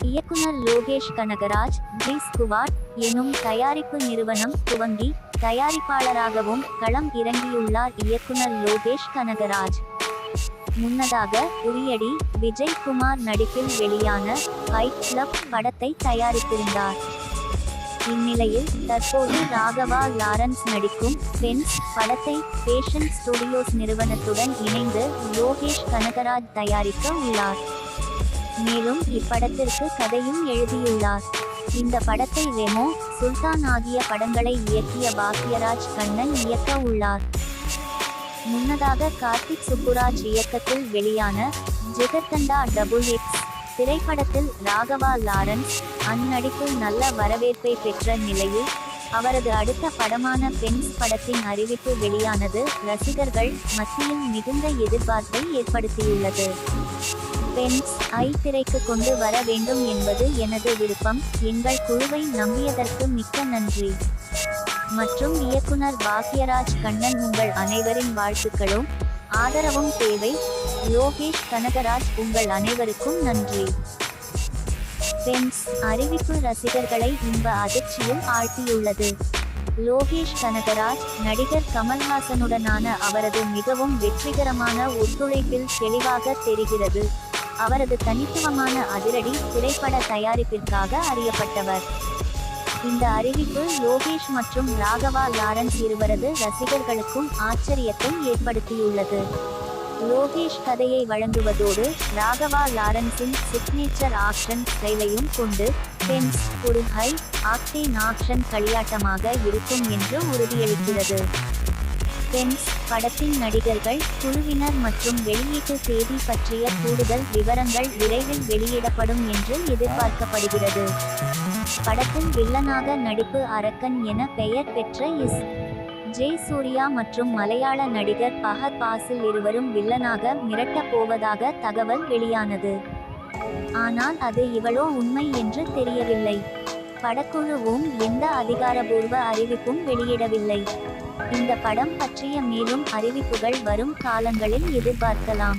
இயக்குனர் Lokesh Kanagaraj G squad எனும் தயாரிப்பு நிறுவனம் துவங்கி தயாரிப்பாளராகவும் களம் இறங்கியுள்ளார் இயக்குனர் லோகேஷ் கனகராஜ். முன்னதாக உரியடி விஜய் குமார் நடிப்பில் வெளியான ஃபைட் கிளப் படத்தை தயாரித்திருந்தார். இந்நிலையில் தற்போது ராகவா லாரன்ஸ் நடிக்கும் பென்ஸ் படத்தை ஃபேஷன் ஸ்டுடியோஸ் நிறுவனத்துடன் இணைந்து லோகேஷ் கனகராஜ் தயாரிக்க உள்ளார். மேலும் இப்படத்திற்கு கதையும் எழுதியுள்ளார். இந்த படத்தை ரெமோ சுல்தான் ஆகிய படங்களை இயக்கிய பாக்யராஜ் கண்ணன் இயக்க உள்ளார். முன்னதாக கார்த்திக் சுப்புராஜ் இயக்கத்தில் வெளியான ஜெகத்தண்டா டபுள் எக்ஸ் திரைப்படத்தில் ராகவா லாரன்ஸ் அந்நடிப்பில் நல்ல வரவேற்பை பெற்ற நிலையில் அவரது அடுத்த படமான பென்ஸ் படத்தின் அறிவிப்பு வெளியானது ரசிகர்கள் மத்தியில் மிகுந்த எதிர்பார்ப்பை ஏற்படுத்தியுள்ளது. பென்ஸ் ஐ திரைக்கு கொண்டு வர வேண்டும் என்பது எனது விருப்பம். எங்கள் குழுவை நம்பியதற்கு மிக்க நன்றி. மற்றும் இயக்குனர் பாக்யராஜ் கண்ணன் உங்கள் அனைவரின் வாழ்த்துக்களும். ஆதரவும் தேவை. லோகேஷ் கனகராஜ் உங்கள் அனைவருக்கும் நன்றி. பென்ஸ் அறிவிப்பு ரசிகர்களை இன்ப அதிர்ச்சியில் ஆழ்த்தியுள்ளது. லோகேஷ் கனகராஜ் நடிகர் கமல்ஹாசனுடனான அவரது மிகவும் வெற்றிகரமான ஒத்துழைப்பில் தெளிவாக தெரிகிறது. அவரது தனித்துவமான அதிரடி திரைப்பட தயாரிப்பிற்காக அறியப்பட்டவர். இந்த அறிவிப்பு லோகேஷ் மற்றும் ராகவா லாரன்ஸ் இருவரது ரசிகர்களுக்கும் ஆச்சரியத்தை ஏற்படுத்தியுள்ளது. லோகேஷ் கதையை வழங்குவதோடு ராகவா லாரன்ஸின் சிக்னேச்சர் ஆக்ஷன் ஸ்டைலையும் கொண்டு பென்ஸ் ஒரு ஹை ஆக்டேன் ஆக்ஷன் களியாட்டமாக இருக்கும் என்று உறுதியளிக்கிறது. பென்ஸ் படத்தின் நடிகர்கள் குழுவினர் மற்றும் வெளியீட்டு தேதி பற்றிய கூடுதல் விவரங்கள் விரைவில் வெளியிடப்படும் என்று எதிர்பார்க்கப்படுகிறது. படத்தில் வில்லனாக நடிப்பு அரக்கன் என பெயர் பெற்ற இஸ். ஜெய் சூர்யா மற்றும் மலையாள நடிகர் பஹத் பாசில் இருவரும் வில்லனாக மிரட்டப் போவதாக தகவல் வெளியானது. ஆனால் அது இவளோ உண்மை என்று தெரியவில்லை. படக்குழுவும் எந்த அதிகாரபூர்வ அறிவிப்பும் வெளியிடவில்லை. இந்த படம் பற்றிய மேலும் அறிவிப்புகள் வரும் காலங்களில் எதிர்பார்க்கலாம்.